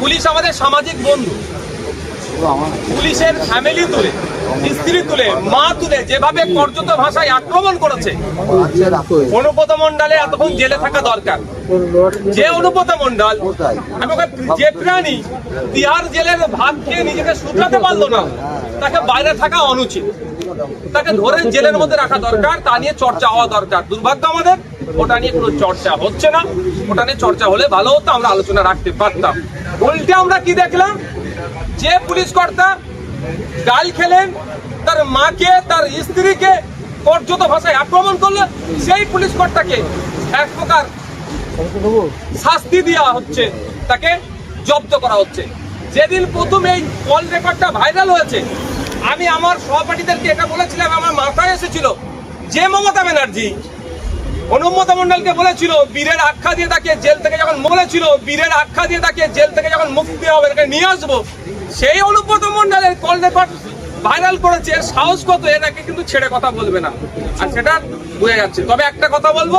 Police আমাদের সামাজিক বন্ধু। পুলিশের ফ্যামিলি তুলে, স্ত্রী তুলে, মা তুলে, যেভাবে কর্যত ভাষায় আক্রমণ করেছে অনুপত মন্ডলে এতক্ষণ জেলে থাকা দরকার। যে অনুপত মন্ডল যে প্রাণী তিহার জেলের ভাত খেয়ে নিজেকে শুধরাতে পারল না, তাকে বাইরে থাকা অনুচিত। তাকে ধরে জেলের মধ্যে রাখা দরকার, তা নিয়ে চর্চা হওয়া দরকার। দুর্ভাগ্য আমাদের, ওটা নিয়ে কোনো চর্চা হচ্ছে না। ওটা নিয়ে চর্চা হলে ভালো হতো, আমরা আলোচনা রাখতে পারতাম। উল্টে আমরা কি দেখলাম? যে পুলিশ কর্তা গাল খেলেন, তার মাকে, তার স্ত্রীকে কর্যত ভাষায় আক্রমণ করল সেই পুলিশ কর্তাকে এক প্রকার শাস্তি দেওয়া হচ্ছে, তাকে জব্দ করা হচ্ছে। যেদিন প্রথম এই কল রেকর্ডটা ভাইরাল হয়েছে আমি আমার সহপাঠীদেরকে এটা বলেছিলাম, আমার মাথায় এসেছিল। যে মমতা ব্যানার্জি অনুমতা মন্ডলকে বলেছিল, বীরের আখ্যা দিয়ে তাকে জেল থেকে যখন বলেছিল, বীরের আখ্যা দিয়ে তাকে জেল থেকে যখন মুক্তি হবে, তাকে নিয়ে আসব। সেই অনুব্রত মন্ডলের কল রেকর্ড ভাইরাল করেছে, সাহস কত এটাকে কিন্তু ছেড়ে কথা বলবে না। আর সেটা বোঝা যাচ্ছে। তবে একটা কথা বলব,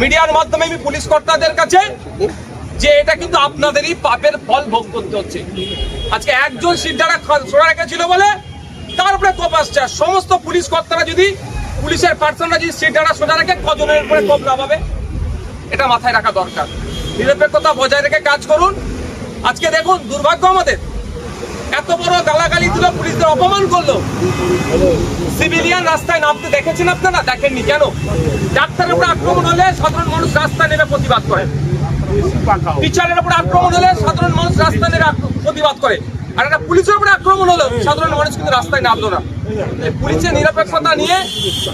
মিডিয়ার মাধ্যমে আমি পুলিশ কর্তাদের কাছে যে এটা কিন্তু আপনাদেরই পাপের ফল ভোগ করতে হচ্ছে। আজকে একজন সিদ্ধারা সোনা রেখেছিল বলে তারপরে কোপ আসছে। সমস্ত পুলিশ কর্তারা যদি পুলিশের পার্সনরা যদি সিদ্ধারা সোজা রেখে কজনের উপরে কোপ পাবে এটা মাথায় রাখা দরকার। নিরপেক্ষতা বজায় রেখে কাজ করুন। আজকে দেখুন দুর্ভাগ্য আমাদের। এত বড় গালাগালি দিল পুলিশদের অপমান করল। সিভিলিয়ান রাস্তায় নামতে দেখেছেন আপনারা? দেখেননি কেন? ডাক্তারের উপরে আক্রমণ হলে সাধারণ মানুষ রাস্তায় নেমে প্রতিবাদ করে। টিচারের উপরে আক্রমণ হলে সাধারণ মানুষ রাস্তায় নেমে প্রতিবাদ করে। আর একটা পুলিশের উপরে আক্রমণ হলো। সাধারণ মানুষ কিন্তু রাস্তায় নামলো না। পুলিশের নিরপেক্ষতা নিয়ে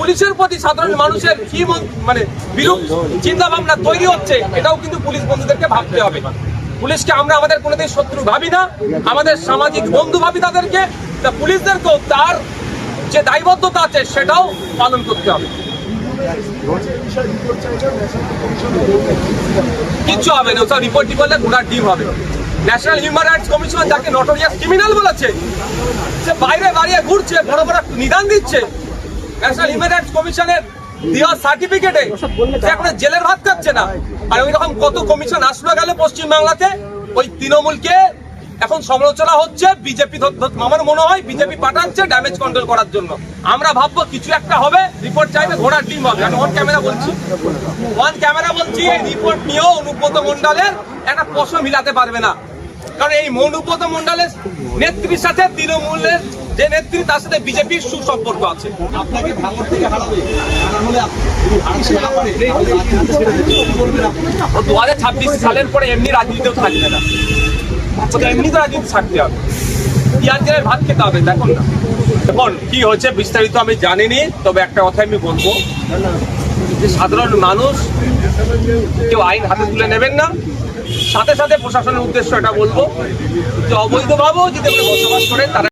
পুলিশের প্রতি সাধারণ মানুষের কি মানে বিরূপ চিন্তা ভাবনা তৈরি হচ্ছে, এটাও কিন্তু পুলিশ বন্ধুদেরকে ভাবতে হবে। পুলিশকে আমরা আমাদের কোনোদিন শত্রু ভাবি না, আমাদের সামাজিক বন্ধু ভাবি তাদেরকে। তা পুলিশদেরকেও তার যে দায়বদ্ধতা আছে, সেটাও পালন করতে হবে। কিচ্ছু হবে না ওসব রিপোর্ট করলে ঘোড়ার ডিম হবে। ন্যাশনাল হিউম্যান রাইটস কমিশন যাকে নটোরিয়াস ক্রিমিনাল বলেছে, সে বাইরে দাঁড়িয়ে ঘুরছে, বড় বড় নিদান দিচ্ছে। ন্যাশনাল হিউম্যান রাইটস কমিশনের দেওয়া সার্টিফিকেটে সে এখন জেলের ভাত খাচ্ছে না। আর ওই রকম কত কমিশন আসলো গেল পশ্চিমবাংলাতে, ওই তৃণমূলকে এখন সমালোচনা হচ্ছে বিজেপি আমার মনে হয় বিজেপি পাঠাচ্ছে ড্যামেজ কন্ট্রোল করার জন্য। আমরা ভাববো কিছু একটা হবে রিপোর্ট চাইবে, ঘোড়ার ডিম হবে। আমি অন ক্যামেরা বলছি। ওয়ান ক্যামেরা বলছি, এই রিপোর্ট নিয়েও অনুব্রত মন্ডলের একটা প্রশ্ন মিলাতে পারবে না। কারণ এই অনুব্রত মন্ডলের নেত্রীর সাথে তৃণমূলের যে নেত্রী তার সাথে বিজেপির সুসম্পর্ক আছে। আপনাকে ভাঙর থেকে হারাবে। দু হাজার ছাব্বিশ সালের পরে এমনি রাজনীতিও থাকবে না। এমনি তো রাজনীতি থাকতে হবে। পিয়ার জেলের ভাত খেতে হবে দেখুন না। দেখুন কি হয়েছে বিস্তারিত আমি জানিনি তবে একটা কথা আমি বলব। যে সাধারণ মানুষ, কেউ আইন হাতে তুলে নেবেন না। সাথে সাথে প্রশাসনের উদ্দেশ্য এটা বলব যে অবৈধভাবেও যদি বসবাস করে তারা